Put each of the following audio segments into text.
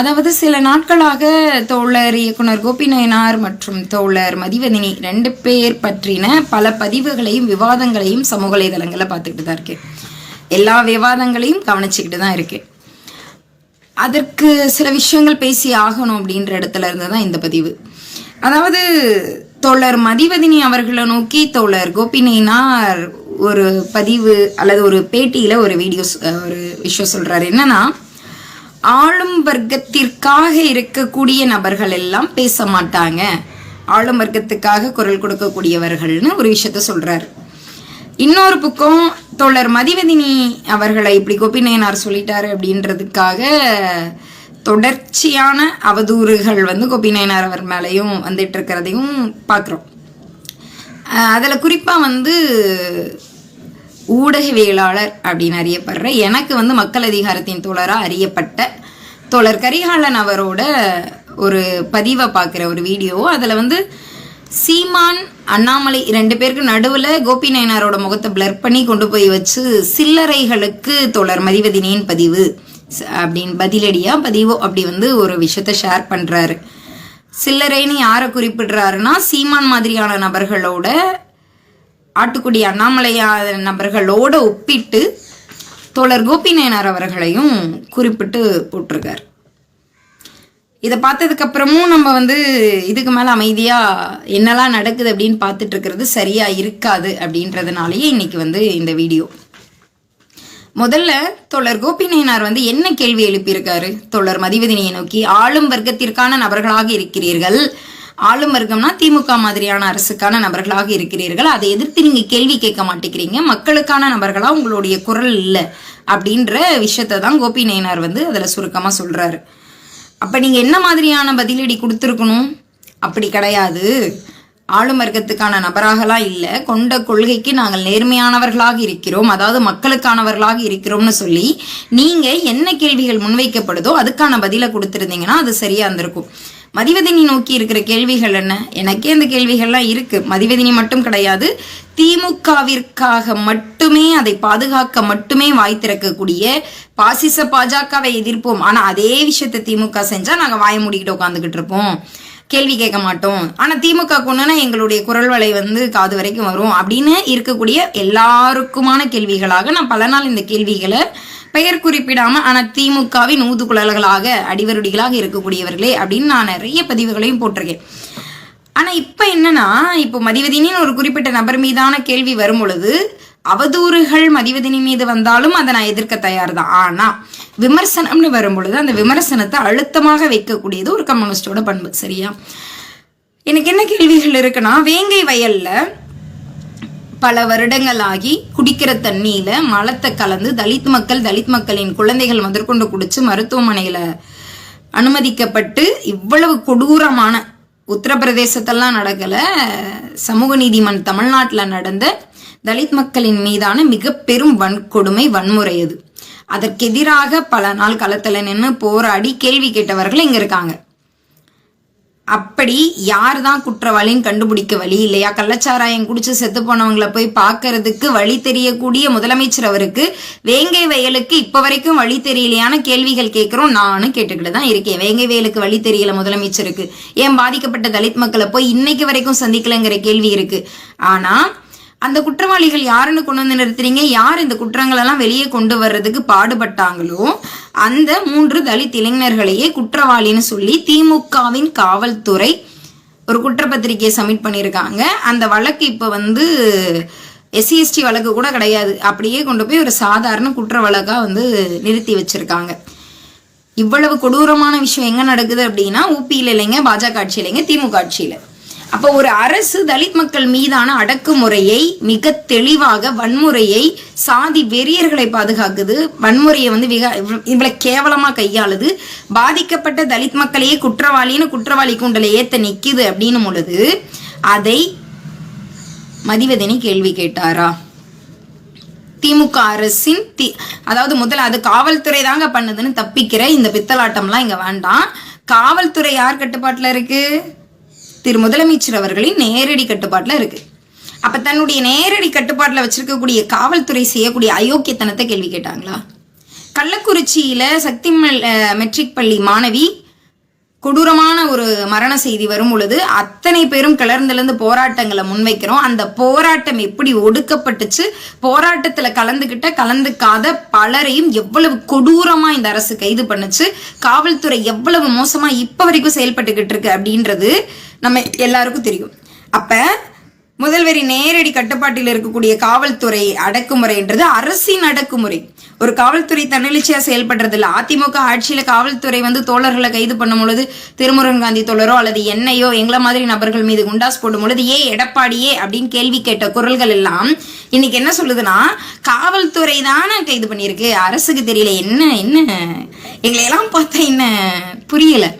அதாவது சில நாட்களாக தோழர் இயக்குனர் கோபிநயனார் மற்றும் தோழர் மதிவதினி ரெண்டு பேர் பற்றின பல பதிவுகளையும் விவாதங்களையும் சமூக வலைதளங்களில் பார்த்துக்கிட்டு தான் இருக்கேன். எல்லா விவாதங்களையும் கவனிச்சுக்கிட்டு தான் இருக்கேன். அதற்கு சில விஷயங்கள் பேசி ஆகணும் அப்படின்ற இடத்துல இருந்து தான் இந்த பதிவு. அதாவது தோழர் மதிவதினி அவர்களை நோக்கி தோழர் கோபிநயனார் ஒரு பதிவு அல்லது ஒரு பேட்டியில் ஒரு வீடியோஸ் ஒரு விஷயம் சொல்கிறாரு என்னன்னா ஆளும் வர்க்கத்திற்காக இருக்கக்கூடிய நபர்கள் எல்லாம் பேச மாட்டாங்க ஆளும் வர்க்கத்துக்காக குரல் கொடுக்கக்கூடியவர்கள்னு ஒரு விஷயத்த சொல்றாரு. இன்னொரு பக்கம் தோழர் மதிவதினி அவர்களை இப்படி கோபிநயனார் சொல்லிட்டாரு அப்படின்றதுக்காக தொடர்ச்சியான அவதூறுகள் வந்து கோபிநயனார் அவர் மேலேயும் வந்துட்டு இருக்கிறதையும் பார்க்குறோம். அதில் குறிப்பாக வந்து ஊடகவியலாளர் அப்படின்னு அறியப்படுற எனக்கு வந்து மக்கள் அதிகாரத்தின் தோழராக அறியப்பட்ட தோழர் கரிகாலன் அவரோட ஒரு பதிவை பார்க்குற ஒரு வீடியோ. அதில் வந்து சீமான் அண்ணாமலை ரெண்டு பேருக்கு நடுவில் கோபி நயனாரோட முகத்தை பிளர் பண்ணி கொண்டு போய் வச்சு சில்லறைகளுக்கு தோழர் மதிவதினியின் பதிவு. அப்படின்னு பதிலடியாக பதிவோ அப்படி வந்து ஒரு விஷயத்த ஷேர் பண்ணுறாரு சில்லறைன்னு யாரை குறிப்பிடுறாருன்னா சீமான் மாதிரியான நபர்களோட ஆட்டுக்குடி அண்ணாமலையா நபர்களோட ஒப்பிட்டு தோழர் கோபிநயனார் அவர்களையும் குறிப்பிட்டு போட்டிருக்கார். இதை பார்த்ததுக்கு அப்புறமும் நம்ம வந்து இதுக்கு மேலே அமைதியாக என்னெல்லாம் நடக்குது அப்படின்னு பார்த்துட்டு இருக்கிறது சரியா இருக்காது அப்படின்றதுனாலயே இன்னைக்கு வந்து இந்த வீடியோ. முதல்ல தோழர் கோபிநயனார் வந்து என்ன கேள்வி எழுப்பியிருக்காரு? தோழர் மதிவதினியை நோக்கி ஆளும் வர்க்கத்திற்கான நபர்களாக இருக்கிறீர்கள். ஆளும் வர்க்கம்னா திமுக மாதிரியான அரசுக்கான நபர்களாக இருக்கிறீர்கள். அதை எதிர்த்து நீங்க கேள்வி கேட்க மாட்டேங்கிறீங்க. மக்களுக்கான நபர்களா உங்களுடைய குரல் இல்லை அப்படின்ற விஷயத்தை தான் கோபி நயனார் வந்து அதுல சுருக்கமா சொல்றாரு. அப்ப நீங்க என்ன மாதிரியான பதிலடி கொடுத்துருக்கணும்? அப்படி கிடையாது. ஆளும் வர்க்கத்துக்கான நபராகலாம் இல்லை. கொண்ட கொள்கைக்கு நாங்கள் நேர்மையானவர்களாக இருக்கிறோம். அதாவது மக்களுக்கானவர்களாக இருக்கிறோம்னு சொல்லி நீங்க என்ன கேள்விகள் முன்வைக்கப்படுதோ அதுக்கான பதிலை கொடுத்துருந்தீங்கன்னா அது சரியா இருந்திருக்கும். மதிவதினி நோக்கி இருக்கிற கேள்விகள் என்ன? எனக்கே அந்த கேள்விகள்லாம் இருக்கு. மதிவதினி மட்டும் கிடையாது. திமுகவிற்காக மட்டுமே அதை பாதுகாக்க மட்டுமே வாய் திறக்கக்கூடிய பாசிச பாஜகவை எதிர்ப்போம். ஆனா அதே விஷயத்த திமுக செஞ்சா நாங்க வாய மூடிக்கிட்டு உட்காந்துக்கிட்டு இருப்போம். கேள்வி கேட்க மாட்டோம். ஆனா திமுக கொண்டுனா எங்களுடைய குரல் வலை வந்து காது வரைக்கும் வரும் அப்படின்னு இருக்கக்கூடிய எல்லாருக்குமான கேள்விகளாக நான் பல நாள் இந்த கேள்விகளை பெயர் குறிப்பிடாம ஆனா திமுகவின் ஊதுகுழல்களாக அடிவருடிகளாக இருக்கக்கூடியவர்களே அப்படின்னு நான் நிறைய பதிவுகளையும் போட்டிருக்கேன். ஆனா இப்ப என்னன்னா இப்போ மதிவதினின்னு ஒரு குறிப்பிட்ட நபர் மீதான கேள்வி வரும் பொழுது அவதூறுகள் மதிவதினி மீது வந்தாலும் அதை நான் எதிர்க்க தயார் தான் ஆனா விமர்சனம்னு வரும் பொழுது அந்த விமர்சனத்தை அழுத்தமாக வைக்கக்கூடியது ஒரு கம்யூனிஸ்டோட பண்பு சரியா? எனக்கு என்ன கேள்விகள் இருக்குன்னா வேங்கை வயல்ல பல வருடங்கள் ஆகி குடிக்கிற தண்ணியில மலத்தை கலந்து தலித் மக்கள் தலித் மக்களின் குழந்தைகள் முதற்கொண்டு குடிச்சு மருத்துவமனையில அனுமதிக்கப்பட்டு இவ்வளவு கொடூரமான உத்தரப்பிரதேசத்தெல்லாம் நடக்கல. சமூக நீதிமன் தமிழ்நாட்டில் நடந்த தலித் மக்களின் மீதான மிக பெரும் வன்கொடுமை வன்முறை அது. அதற்கெதிராக பல நாள் களத்தில் நின்று போராடி கேள்வி கேட்டவர்கள் இங்க இருக்காங்க. அப்படி யார் தான் குற்றவாளின்னு கண்டுபிடிக்க வழி இல்லையா? கள்ளச்சாராயம் குடிச்சு செத்து போனவங்களை போய் பார்க்கறதுக்கு வழி தெரியக்கூடிய முதலமைச்சர் அவருக்கு வேங்கை வயலுக்கு இப்போ வரைக்கும் வழி தெரியலையான கேள்விகள் கேட்குறோம். நானும் கேட்டுக்கிட்டு தான் இருக்கேன். வேங்கை வயலுக்கு வழி தெரியல முதலமைச்சருக்கு. ஏன் பாதிக்கப்பட்ட தலித் மக்களை போய் இன்னைக்கு வரைக்கும் சந்திக்கலைங்கிற கேள்வி இருக்கு. ஆனால் அந்த குற்றவாளிகள் யாருன்னு கொண்டு வந்து நிறுத்துறீங்க? யார் இந்த குற்றங்களெல்லாம் வெளியே கொண்டு வர்றதுக்கு பாடுபட்டாங்களோ அந்த மூன்று தலித் இளைஞர்களையே குற்றவாளின்னு சொல்லி திமுகவின் காவல்துறை ஒரு குற்றப்பத்திரிகையை சப்மிட் பண்ணியிருக்காங்க. அந்த வழக்கு இப்போ வந்து எஸ்சிஎஸ்டி வழக்கு கூட கிடையாது. அப்படியே கொண்டு போய் ஒரு சாதாரண குற்ற வழக்காக வந்து நிறுத்தி வச்சிருக்காங்க. இவ்வளவு கொடூரமான விஷயம் எங்கே நடக்குது அப்படின்னா ஊபியில் இல்லைங்க பாஜக ஆட்சி இல்லைங்க திமுக ஆட்சியில் அப்போ ஒரு அரசு தலித் மக்கள் மீதான அடக்குமுறையை மிக தெளிவாக வன்முறையை சாதி வெறியர்களை பாதுகாக்குது. வன்முறையை வந்து மிக இவ்வளவு கேவலமா கையாளுது. பாதிக்கப்பட்ட தலித் மக்களையே குற்றவாளின்னு குற்றவாளி கூண்டல ஏத்த நிக்குது அப்படின்னும் பொழுது அதை மதிவதனி கேள்வி கேட்டாரா? திமுக அரசின் தி அதாவது முதல்ல அது காவல்துறை தாங்க பண்ணுதுன்னு தப்பிக்கிற இந்த பித்தலாட்டம்லாம் இங்க வேண்டாம். காவல்துறை யார் கட்டுப்பாட்டில் இருக்குது திரு முதலமைச்சர் அவர்களின் நேரடி கட்டுப்பாட்டில் இருக்கு. அப்ப தன்னுடைய நேரடி கட்டுப்பாட்டில் வச்சிருக்கக்கூடிய காவல்துறை செய்யக்கூடிய அயோக்கியத்தனத்தை கேள்வி கேட்டாங்களா? கள்ளக்குறிச்சியில சக்தி மெல்- மெட்ரிக் பள்ளி மாணவி கொடூரமான ஒரு மரண செய்தி வரும் பொழுது அத்தனை பேரும் கிளர்ந்தெழுந்து போராட்டங்களை முன்வைக்கிறோம். அந்த போராட்டம் எப்படி ஒடுக்கப்பட்டுச்சு? போராட்டத்தில் கலந்துக்கிட்ட கலந்துக்காத பலரையும் எவ்வளவு கொடூரமாக இந்த அரசு கைது பண்ணுச்சு? காவல்துறை எவ்வளவு மோசமாக இப்போ வரைக்கும் செயல்பட்டுக்கிட்டு இருக்கு அப்படின்றது நம்ம எல்லாருக்கும் தெரியும். அப்போ முதல்வரி நேரடி கட்டுப்பாட்டில் இருக்கக்கூடிய காவல்துறை அடக்குமுறைன்றது அரசின் அடக்குமுறை. ஒரு காவல்துறை தன்னெழுச்சியா செயல்படுறது இல்லை அதிமுக ஆட்சியில காவல்துறை வந்து தோழர்களை கைது பண்ணும் பொழுது திருமுருகன் காந்தி தோழரோ அல்லது என்னையோ எங்களை மாதிரி நபர்கள் மீது குண்டாஸ் போடும் பொழுது ஏ எடப்பாடியே அப்படின்னு கேள்வி கேட்ட குரல்கள் எல்லாம் இன்னைக்கு என்ன சொல்லுதுன்னா காவல்துறை தானே கைது பண்ணியிருக்கு. அரசுக்கு தெரியல. என்ன என்ன? எங்களை எல்லாம் பார்த்தா என்ன? புரியலை.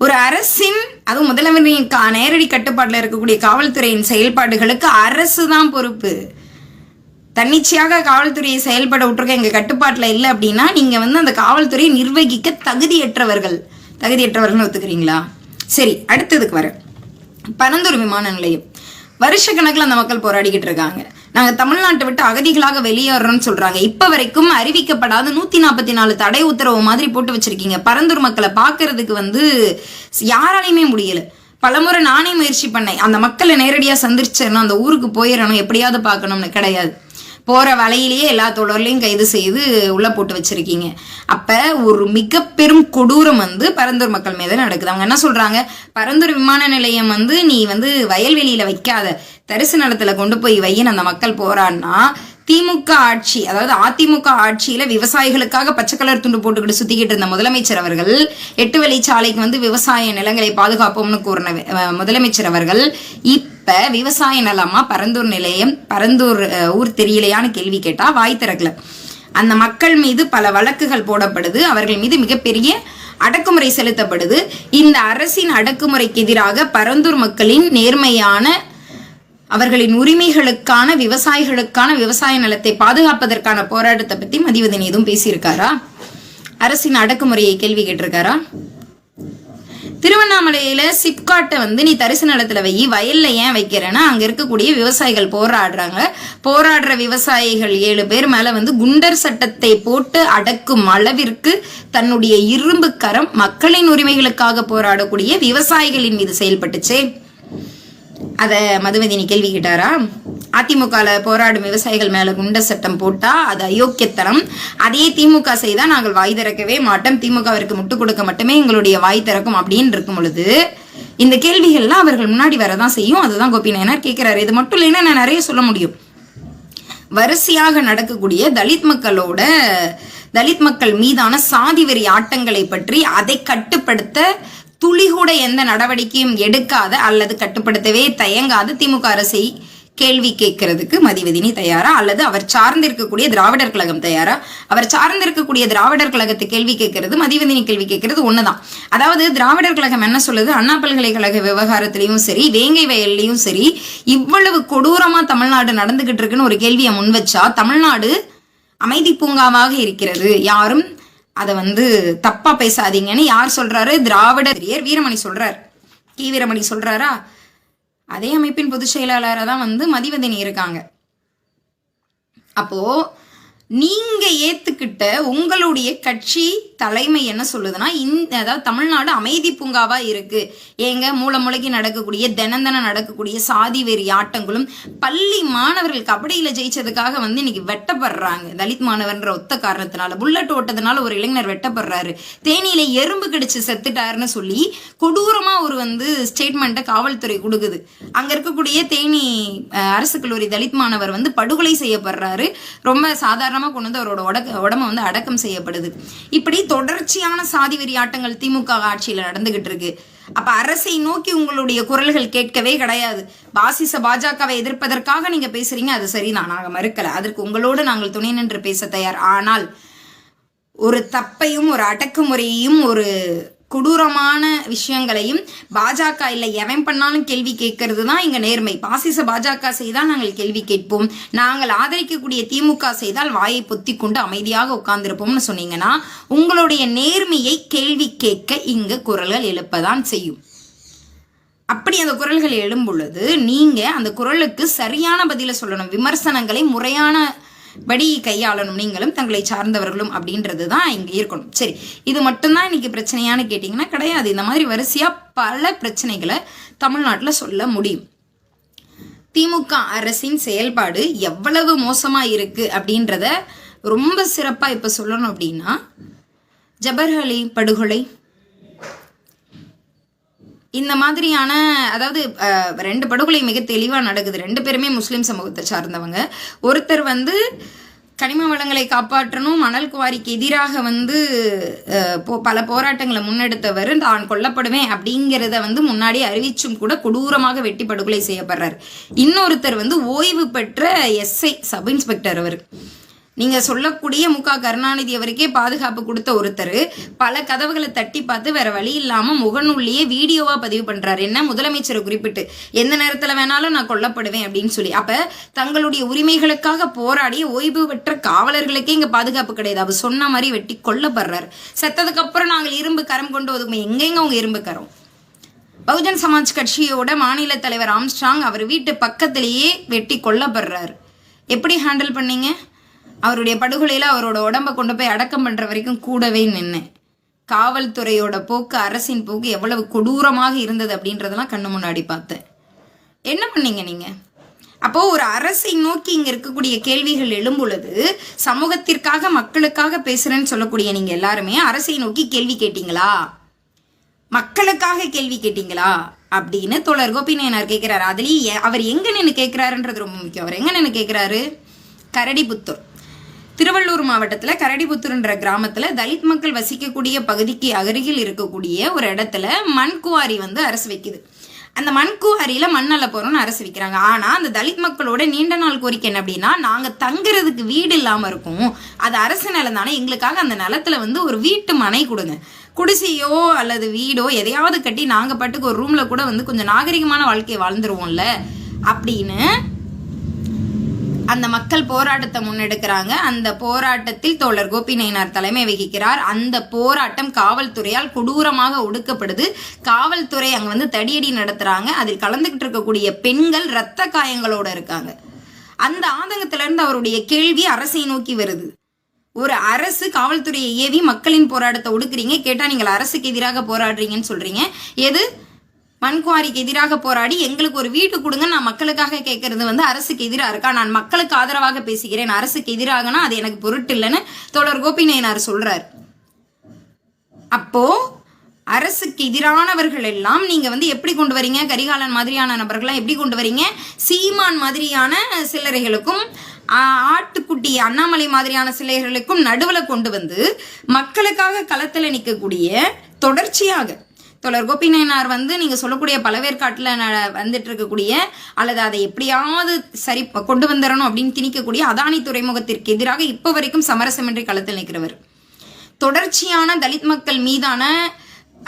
ஒரு அரசின் அதுவும் முதலமைச்சரின் கா- நேரடி கட்டுப்பாட்டில் இருக்கக்கூடிய காவல்துறையின் செயல்பாடுகளுக்கு அரசு தான் பொறுப்பு. தன்னிச்சையாக காவல்துறையை செயல்பட விட்டுருக்க எங்கள் கட்டுப்பாட்டில் இல்லை அப்படின்னா நீங்கள் வந்து அந்த காவல்துறையை நிர்வகிக்க தகுதியற்றவர்கள். தகுதியற்றவர்கள் ஒத்துக்கிறீங்களா? சரி அடுத்ததுக்கு வர பரந்தூர் விமான நிலையம். வருஷ அந்த மக்கள் போராடிக்கிட்டு இருக்காங்க. நாங்க தமிழ்நாட்டை விட்டு அகதிகளாக வெளியேறோம்னு சொல்றாங்க. இப்ப வரைக்கும் அறிவிக்கப்படாத நூத்தி நாற்பத்தி நாலு தடை உத்தரவு மாதிரி போட்டு வச்சிருக்கீங்க. பரந்தூர் மக்களை பாக்குறதுக்கு வந்து யாராலையுமே முடியல. பலமுறை நானே முயற்சி பண்ணேன். அந்த மக்களை நேரடியா சந்திச்சேன்னா அந்த ஊருக்கு போயிடணும். எப்படியாவது பார்க்கணும்னு கிடையாது. போகிற வலையிலேயே எல்லா தொடர்லையும் கைது செய்து உள்ளே போட்டு வச்சுருக்கீங்க. அப்போ ஒரு மிக பெரும் கொடூரம் வந்து பரந்தூர் மக்கள் மீது நடக்குது. அவங்க என்ன சொல்கிறாங்க பரந்தூர் விமான நிலையம் வந்து நீ வந்து வயல்வெளியில் வைக்காத. தரிசு நிலத்தில் கொண்டு போய் வையின்னு அந்த மக்கள் போகிறான்னா திமுக ஆட்சி அதாவது அதிமுக ஆட்சியில விவசாயிகளுக்காக பச்சை கலர் துண்டு போட்டுக்கிட்டு சுத்திக்கிட்டு இருந்த முதலமைச்சர் அவர்கள் எட்டு வழிச்சாலைக்கு வந்து விவசாய நிலங்களை பாதுகாப்போம்னு கூறின முதலமைச்சர் அவர்கள் இப்ப விவசாய நிலமா பரந்தூர் நிலையம் பரந்தூர் ஊர் தெரியலையான்னு கேள்வி கேட்டா வாய் திறக்கல. அந்த மக்கள் மீது பல வழக்குகள் போடப்படுது அவர்கள் மீது மிகப்பெரிய அடக்குமுறை செலுத்தப்படுது. இந்த அரசின் அடக்குமுறைக்கு எதிராக பரந்தூர் மக்களின் நேர்மையான அவர்களின் உரிமைகளுக்கான விவசாயிகளுக்கான விவசாய நிலத்தை பாதுகாப்பதற்கான போராட்டத்தை பத்தி மதிவதன் எதுவும் பேசியிருக்காரா? அரசின் அடக்குமுறையை கேள்வி கேட்டிருக்காரா? திருவண்ணாமலையில சிப்காட்டை வந்து நீ தரிசு நிலத்துல வை வயல்ல ஏன் வைக்கிறேன்னா அங்க இருக்கக்கூடிய விவசாயிகள் போராடுறாங்க. போராடுற விவசாயிகள் ஏழு பேர் மேல வந்து குண்டர் சட்டத்தை போட்டு அடக்கும் அளவிற்கு தன்னுடைய இரும்பு கரம் மக்களின் உரிமைகளுக்காக போராடக்கூடிய விவசாயிகளின் மீது செயல்பட்டுச்சே. அதை மதுவதினி கேள்வி கேட்டாரா? அதிமுகவில் போராடும் விவசாயிகள் மேல குண்ட சட்டம் போட்டால் அது அயோக்கியத்தனம். அதே திமுக செய்தால் நாங்கள் வாய் திறக்கவே மாட்டோம். திமுகவிற்கு முட்டு கொடுக்க மட்டுமே எங்களுடைய வாய் திறக்கும் அப்படின்னு இருக்கும் பொழுது இந்த கேள்விகள்லாம் அவர்கள் முன்னாடி வரதான் செய்யும். அதுதான் கோபிநாயனார் கேட்கிறாரு. இது மட்டும் இல்லைன்னா நான் நிறைய சொல்ல முடியும். வரிசையாக நடக்கக்கூடிய தலித் மக்களோட தலித் மக்கள் மீதான சாதி வெறி ஆட்டங்களை பற்றி அதை கட்டுப்படுத்த துளி கூட எந்த நடவடிக்கையும் எடுக்காத அல்லது கட்டுப்படுத்தவே தயங்காத திமுக அரசை கேள்வி கேட்கறதுக்கு மதிவதினி தயாரா? அல்லது அவர் சார்ந்திருக்கக்கூடிய திராவிடர் கழகம் தயாரா? அவர் சார்ந்திருக்கக்கூடிய திராவிடர் கழகத்தை கேள்வி கேட்கறது மதிவதினி கேள்வி கேட்கறது ஒண்ணுதான். அதாவது திராவிடர் கழகம் என்ன சொல்லுது? அண்ணா பல்கலைக்கழக விவகாரத்திலையும் சரி வேங்கை வயல்லையும் சரி இவ்வளவு கொடூரமா தமிழ்நாடு நடந்துகிட்டு இருக்குன்னு ஒரு கேள்வியை முன் வச்சா தமிழ்நாடு அமைதி பூங்காவாக இருக்கிறது. யாரும் அதை வந்து தப்பா பேசாதீங்கன்னு யார் சொல்றாரு? திராவிடர் வீரமணி சொல்றார். கி. வீரமணி சொல்றாரா? அதே அமைப்பின் பொதுச் செயலாளராக தான் வந்து மதிவதனி இருக்காங்க. அப்போ நீங்க ஏத்துக்கிட்ட உங்களுடைய கட்சி தலைமை என்ன சொல்லுதுன்னா இந்த அதாவது தமிழ்நாடு அமைதி பூங்காவா இருக்கு. ஏங்க மூளை மூளைக்கு நடக்கக்கூடிய தினம் நடக்கக்கூடிய சாதி வெறி ஆட்டங்களும் பள்ளி மாணவர்கள் கபடியில ஜெயிச்சதுக்காக வந்து இன்னைக்கு வெட்டப்படுறாங்க. தலித் மாணவர்ன்ற ஒத்த காரணத்தினால புல்லட் ஓட்டதுனால ஒரு இளைஞர் வெட்டப்படுறாரு. தேனியில எறும்பு கடிச்சு செத்துட்டாருன்னு சொல்லி கொடூரமா ஒரு வந்து ஸ்டேட்மெண்ட்டை காவல்துறை கொடுக்குது. அங்க இருக்கக்கூடிய தேனி அரசு கல்லூரி தலித் மாணவர் வந்து படுகொலை செய்யப்படுறாரு. ரொம்ப சாதாரணமா கொண்டு வந்து அவரோட உடக்க உடம்ப வந்து அடக்கம் செய்யப்படுது. இப்படி தொடர்ச்சியான சாதி வெறியாட்டங்கள் திமுக ஆட்சியில நடந்துகிட்டு இருக்கு. அப்ப அரசை நோக்கி உங்களுடைய குரல்கள் கேட்கவே கிடையாது. பாசிச பாஜகவை எதிர்ப்பதற்காக நீங்க பேசுறீங்க அது சரிதான் நாங்கள் மறுக்கல. அதற்கு உங்களோடு நாங்கள் துணை நின்று பேச தயார். ஆனால் ஒரு தப்பையும் ஒரு அடக்குமுறையையும் ஒரு கொடூரமான விஷயங்களையும் பாஜக இல்லை எவன் பண்ணாலும் கேள்வி கேட்கறது தான் எங்கள் நேர்மை. பாசிச பாஜக செய்தால் நாங்கள் கேள்வி கேட்போம். நாங்கள் ஆதரிக்கக்கூடிய திமுக செய்தால் வாயை பொத்தி கொண்டு அமைதியாக உட்கார்ந்திருப்போம்னு சொன்னீங்கன்னா உங்களுடைய நேர்மையை கேள்வி கேட்க இங்கு குரல்கள் எழுப்பதான் செய்யும். அப்படி அந்த குரல்கள் எழும்பொழுது நீங்கள் அந்த குரலுக்கு சரியான பதிலை சொல்லணும். விமர்சனங்களை முறையான படி கையாளணும் நீங்களும் தங்களை சார்ந்தவர்களும் அப்படின்றது தான் இங்கே இருக்கணும். சரி இது மட்டும்தான் இன்னைக்கு பிரச்சனையான்னு கேட்டிங்கன்னா கிடையாது. இந்த மாதிரி வரிசையாக பல பிரச்சனைகளை தமிழ்நாட்டில் சொல்ல முடியும். திமுக அரசின் செயல்பாடு எவ்வளவு மோசமாக இருக்கு அப்படின்றத ரொம்ப சிறப்பாக இப்போ சொல்லணும் அப்படின்னா ஜபர்ஹலி படுகொலை இந்த மாதிரியான அதாவது ரெண்டு படுகொலை மிக தெளிவாக நடக்குது. ரெண்டு பேருமே முஸ்லீம் சமூகத்தை சார்ந்தவங்க. ஒருத்தர் வந்து கனிம வளங்களை காப்பாற்றணும் மணல் குவாரிக்கு எதிராக வந்து போ- பல போராட்டங்களை முன்னெடுத்தவர் தான் கொல்லப்படுவேன் அப்படிங்கிறத வந்து முன்னாடி அறிவிச்சும் கூட கொடூரமாக வெட்டி படுகொலை செய்யப்படுறார். இன்னொருத்தர் வந்து ஓய்வு பெற்ற எஸ்ஐ சப் இன்ஸ்பெக்டர் அவர். நீங்க சொல்லக்கூடிய முக கருணாநிதி அவருக்கே பாதுகாப்பு கொடுத்த ஒருத்தர். பல கதவுகளை தட்டி பார்த்து வேற வழி இல்லாம முகநூல்லையே வீடியோவா பதிவு பண்றாரு. என்ன? முதலமைச்சரை குறிப்பிட்டு. எந்த நேரத்துல வேணாலும் நான் கொல்லப்படுவேன் அப்படின்னு சொல்லி. அப்ப தங்களுடைய உரிமைகளுக்காக போராடிய ஓய்வு பெற்ற காவலர்களுக்கே இங்க பாதுகாப்பு கிடையாது. அவர் சொன்ன மாதிரி வெட்டி கொல்லப்படுறாரு. செத்ததுக்கு அப்புறம் நாங்கள் இரும்பு கரம் கொண்டு ஒதுக்குமே எங்கெங்க அவங்க இரும்பு கரம்? பகுஜன் சமாஜ் கட்சியோட மாநில தலைவர் ஆம்ஸ்ட்ராங் அவர் வீட்டு பக்கத்திலேயே வெட்டி கொல்லப்படுறாரு. எப்படி ஹேண்டில் பண்ணீங்க? அவருடைய படுகொலையில் அவரோட உடம்ப கொண்டு போய் அடக்கம் பண்ணுற வரைக்கும் கூடவே நின்னேன் காவல்துறையோட போக்கு அரசின் போக்கு எவ்வளவு கொடூரமாக இருந்தது அப்படின்றதெல்லாம் கண்ணு முன்னாடி பார்த்தேன் என்ன பண்ணீங்க நீங்கள் அப்போ ஒரு அரசை நோக்கி இங்க இருக்கக்கூடிய கேள்விகள் எழும் பொழுது சமூகத்திற்காக மக்களுக்காக பேசுறேன்னு சொல்லக்கூடிய நீங்க எல்லாருமே அரசை நோக்கி கேள்வி கேட்டீங்களா? மக்களுக்காக கேள்வி கேட்டீங்களா? அப்படின்னு தோழர் கோபிநாயனார் கேட்கிறாரு அதுலயும் அவர் எங்க நின்று கேட்கிறாருன்றது ரொம்ப முக்கியம். அவர் எங்க நின்று கேட்கிறாரு கரடிபுத்தூர். திருவள்ளூர் மாவட்டத்தில் கரடிபுத்தூர்ன்ற கிராமத்தில் தலித் மக்கள் வசிக்கக்கூடிய பகுதிக்கு அருகில் இருக்கக்கூடிய ஒரு இடத்துல மண்குவாரி வந்து அரசு வைக்குது. அந்த மண்குவாரியில் மண்ணல்ல போறோம்னு அரசு வைக்கிறாங்க. ஆனால் அந்த தலித் மக்களோட நீண்ட நாள் கோரிக்கை என்ன அப்படின்னா நாங்கள் தங்குறதுக்கு வீடு இல்லாமல் இருக்கும். அது அரசு நிலம் தானே. எங்களுக்காக அந்த நிலத்துல வந்து ஒரு வீட்டு மனை கொடுங்க. குடிசையோ அல்லது வீடோ எதையாவது கட்டி நாங்கள் பாட்டுக்கு ஒரு ரூமில் கூட வந்து கொஞ்சம் நாகரிகமான வாழ்க்கையை வாழ்ந்துருவோம்ல. அப்படின்னு அந்த மக்கள் போராட்டத்தை முன்னெடுக்கிறாங்க. அந்த போராட்டத்தில் தோழர் கோபிநாயனார் தலைமை வகிக்கிறார். அந்த போராட்டம் காவல்துறையால் கொடூரமாக ஒடுக்கப்படுது. காவல்துறை அங்க வந்து தடியடி நடத்துறாங்க. அதில் கலந்துகிட்டு இருக்கக்கூடிய பெண்கள் இரத்த காயங்களோட இருக்காங்க. அந்த ஆதங்கத்திலிருந்து அவருடைய கேள்வி அரசை நோக்கி வருது. ஒரு அரசு காவல்துறையை ஏவி மக்களின் போராட்டத்தை ஒடுக்குறீங்க. கேட்டா நீங்கள் அரசுக்கு எதிராக போராடுறீங்கன்னு சொல்றீங்க. எது? மண்குவாரிக்கு எதிராக போராடி எங்களுக்கு ஒரு வீட்டு கொடுங்க நான் மக்களுக்காக கேட்கறது வந்து அரசுக்கு எதிராக இருக்கா? நான் மக்களுக்கு ஆதரவாக பேசுகிறேன். அரசுக்கு எதிராகனா அது எனக்கு பொருட்டு இல்லைன்னு தோழர் கோபிநயனார் சொல்றார். அப்போ அரசுக்கு எதிரானவர்கள் எல்லாம் நீங்க வந்து எப்படி கொண்டு வரீங்க? கரிகாலன் மாதிரியான நபர்கள்லாம் எப்படி கொண்டு வரீங்க? சீமான் மாதிரியான சில்லறைகளுக்கும் ஆட்டுக்குட்டி அண்ணாமலை மாதிரியான சிலைகளுக்கும் நடுவில் கொண்டு வந்து மக்களுக்காக களத்தில் நிற்கக்கூடிய தொடர்ச்சியாக தொடர் கோபிநாயனார் வந்து நீங்கள் சொல்லக்கூடிய பழவேற்காட்டில் வந்துட்டு இருக்கக்கூடிய அல்லது அதை எப்படியாவது சரி கொண்டு வந்துடணும் அப்படின்னு திணிக்கக்கூடிய அதானி துறைமுகத்திற்கு எதிராக இப்போ வரைக்கும் சமரசமின்றி களத்தில் நிற்கிறவர். தொடர்ச்சியான தலித் மக்கள் மீதான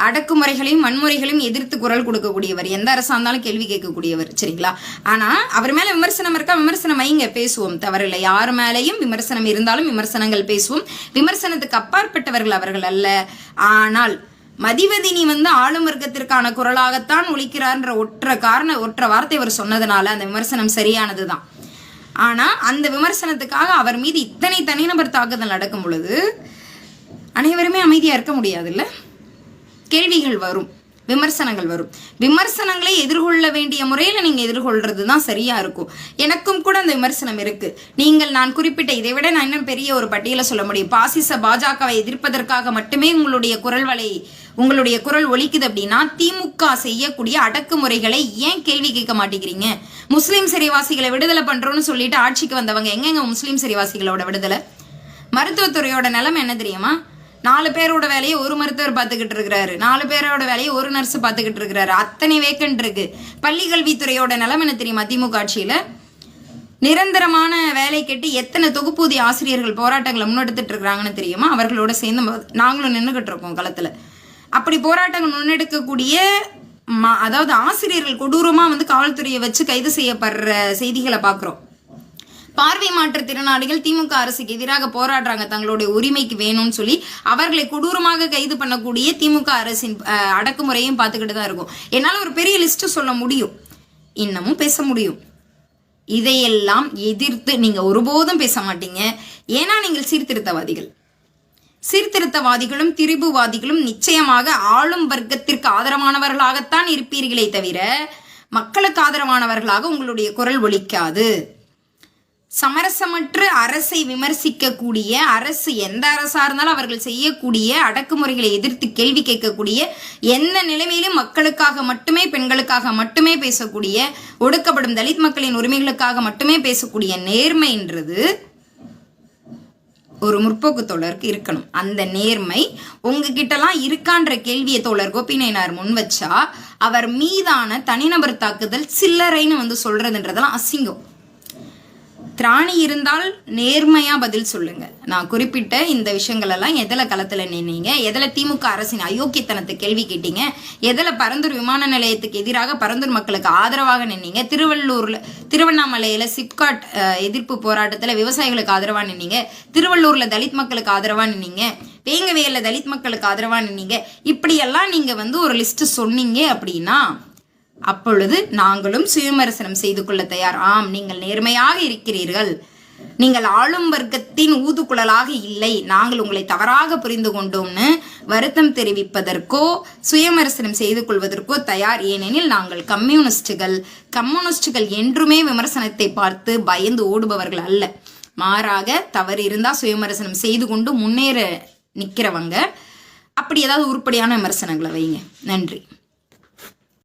அடக்குமுறைகளையும் வன்முறைகளையும் எதிர்த்து குரல் கொடுக்கக்கூடியவர். எந்த அரசாக இருந்தாலும் கேள்வி கேட்கக்கூடியவர். சரிங்களா? ஆனால் அவர் மேலே விமர்சனம் இருக்கா? விமர்சனம் வைங்க பேசுவோம். தவறில்லை யார் மேலேயும் விமர்சனம் இருந்தாலும் விமர்சனங்கள் பேசுவோம். விமர்சனத்துக்கு அப்பாற்பட்டவர்கள் அவர்கள் அல்ல. ஆனால் மதிவதினி வந்து ஆளும் வர்க்கத்திற்கான குரலாகத்தான் ஒழிக்கிறார்ன்ற ஒற்ற காரண ஒற்ற வார்த்தை அவர் சொன்னதுனால அந்த விமர்சனம் சரியானது தான் ஆனால் அந்த விமர்சனத்துக்காக அவர் மீது இத்தனை தனிநபர் தாக்குதல் நடக்கும் பொழுது அனைவருமே அமைதியாக இருக்க முடியாதுல்ல? கேள்விகள் வரும். விமர்சனங்கள் வரும். விமர்சனங்களை எதிர்கொள்ள வேண்டிய முறையில் நீங்கள் எதிர்கொள்றது தான் சரியாக இருக்கும். எனக்கும் கூட அந்த விமர்சனம் இருக்குது நீங்கள் நான் குறிப்பிட்ட இதை விட நான் இன்னும் பெரிய ஒரு பட்டியலை சொல்ல முடியும். பாசிச பாஜகவை எதிர்ப்பதற்காக மட்டுமே உங்களுடைய குரல் வலை உங்களுடைய குரல் ஒலிக்குது அப்படின்னா திமுக செய்யக்கூடிய அடக்குமுறைகளை ஏன் கேள்வி கேட்க மாட்டேங்கிறீங்க? முஸ்லீம் சிறைவாசிகளை விடுதலை பண்ணுறோன்னு சொல்லிட்டு ஆட்சிக்கு வந்தவங்க எங்கெங்க முஸ்லீம் சிறைவாசிகளோட விடுதலை? மருத்துவத்துறையோட நிலைமை என்ன தெரியுமா? நாலு பேரோட வேலையை ஒரு மருத்துவர் பார்த்துக்கிட்டு இருக்கிறாரு. நாலு பேரோட வேலையை ஒரு நர்ஸ் பார்த்துக்கிட்டு இருக்கிறாரு. அத்தனை வேக்கன்ட் இருக்கு. பள்ளி கல்வித்துறையோட நிலைமை என்ன தெரியுமா? திமுக ஆட்சியில நிரந்தரமான வேலை கேட்டு எத்தனை தொகுப்பூதிய ஆசிரியர்கள் போராட்டங்களை முன்னெடுத்துட்டு இருக்கிறாங்கன்னு தெரியுமா? அவர்களோட சேர்ந்து நாங்களும் நின்றுக்கிட்டு இருக்கோம் களத்துல. அப்படி போராட்டங்கள் முன்னெடுக்கக்கூடிய அதாவது ஆசிரியர்கள் கொடூரமா வந்து காவல்துறையை வச்சு கைது செய்யப்படுற செய்திகளை பார்க்குறோம். பார்வை மாற்றுத்திறனாளிகள் திமுக அரசுக்கு எதிராக போராடுறாங்க தங்களுடைய உரிமைக்கு வேணும்னு சொல்லி அவர்களை கொடூரமாக கைது பண்ணக்கூடிய திமுக அரசின் அடக்குமுறையும் பார்த்துக்கிட்டு தான் இருக்கும். என்னால் ஒரு பெரிய லிஸ்ட் சொல்ல முடியும். இன்னமும் பேச முடியும். இதையெல்லாம் எதிர்த்து நீங்க ஒருபோதும் பேச மாட்டீங்க. ஏன்னா நீங்கள் சீர்திருத்தவாதிகள். சீர்திருத்தவாதிகளும் திரிபுவாதிகளும் நிச்சயமாக ஆளும் வர்க்கத்திற்கு ஆதரவானவர்களாகத்தான் இருப்பீர்களே தவிர மக்களுக்கு ஆதரவானவர்களாக உங்களுடைய குரல் ஒலிக்காது. சமரசமற்ற அரசை விமர்சிக்கக்கூடிய அரசு எந்த அரசாக இருந்தாலும் அவர்கள் செய்யக்கூடிய அடக்குமுறைகளை எதிர்த்து கேள்வி கேட்கக்கூடிய எந்த நிலைமையிலும் மக்களுக்காக மட்டுமே பெண்களுக்காக மட்டுமே பேசக்கூடிய ஒடுக்கப்படும் தலித் மக்களின் உரிமைகளுக்காக மட்டுமே பேசக்கூடிய நேர்மைன்றது ஒரு முற்போக்கு தோழருக்கு இருக்கணும். அந்த நேர்மை உங்ககிட்டலாம் இருக்கான்ற கேள்வியை தோழர் கோபிநாயனார் முன் வச்சா அவர் மீதான தனிநபர் தாக்குதல் சில்லறைன்னு வந்து சொல்றதுன்றதெல்லாம் அசிங்கம். திராணி இருந்தால் நேர்மையாக பதில் சொல்லுங்கள் நான் குறிப்பிட்ட இந்த விஷயங்களெல்லாம் எதில் களத்தில் நின்னீங்க? எதில் திமுக அரசின் அயோக்கியத்தனத்தை கேள்வி கேட்டீங்க? எதில் பரந்தூர் விமான நிலையத்துக்கு எதிராக பரந்தூர் மக்களுக்கு ஆதரவாக நின்னீங்க? திருவள்ளூரில் திருவண்ணாமலையில் சிப்காட் எதிர்ப்பு போராட்டத்தில் விவசாயிகளுக்கு ஆதரவாக நின்னீங்க? திருவள்ளூரில் தலித் மக்களுக்கு ஆதரவாக நின்னீங்க? வேங்கவேலில் தலித் மக்களுக்கு ஆதரவாக நின்னீங்க? இப்படியெல்லாம் நீங்கள் வந்து ஒரு லிஸ்ட்டு சொன்னீங்க அப்படின்னா அப்பொழுது நாங்களும் சுயமரசனம் செய்து கொள்ள தயார். ஆம் நீங்கள் நேர்மையாக இருக்கிறீர்கள். நீங்கள் ஆளும் வர்க்கத்தின் ஊதுகுழலாக இல்லை. நாங்கள் உங்களை தவறாக புரிந்து கொண்டோம்னு வருத்தம் தெரிவிப்பதற்கோ சுயமரசனம் செய்து கொள்வதற்கோ தயார். ஏனெனில் நாங்கள் கம்யூனிஸ்டுகள். கம்யூனிஸ்டுகள் என்றுமே விமர்சனத்தை பார்த்து பயந்து ஓடுபவர்கள் அல்ல. மாறாக தவறு இருந்தால் சுயமரசனம் செய்து கொண்டு முன்னேற நிற்கிறவங்க அப்படி ஏதாவது உருப்படியான விமர்சனங்களை வைங்க. நன்றி.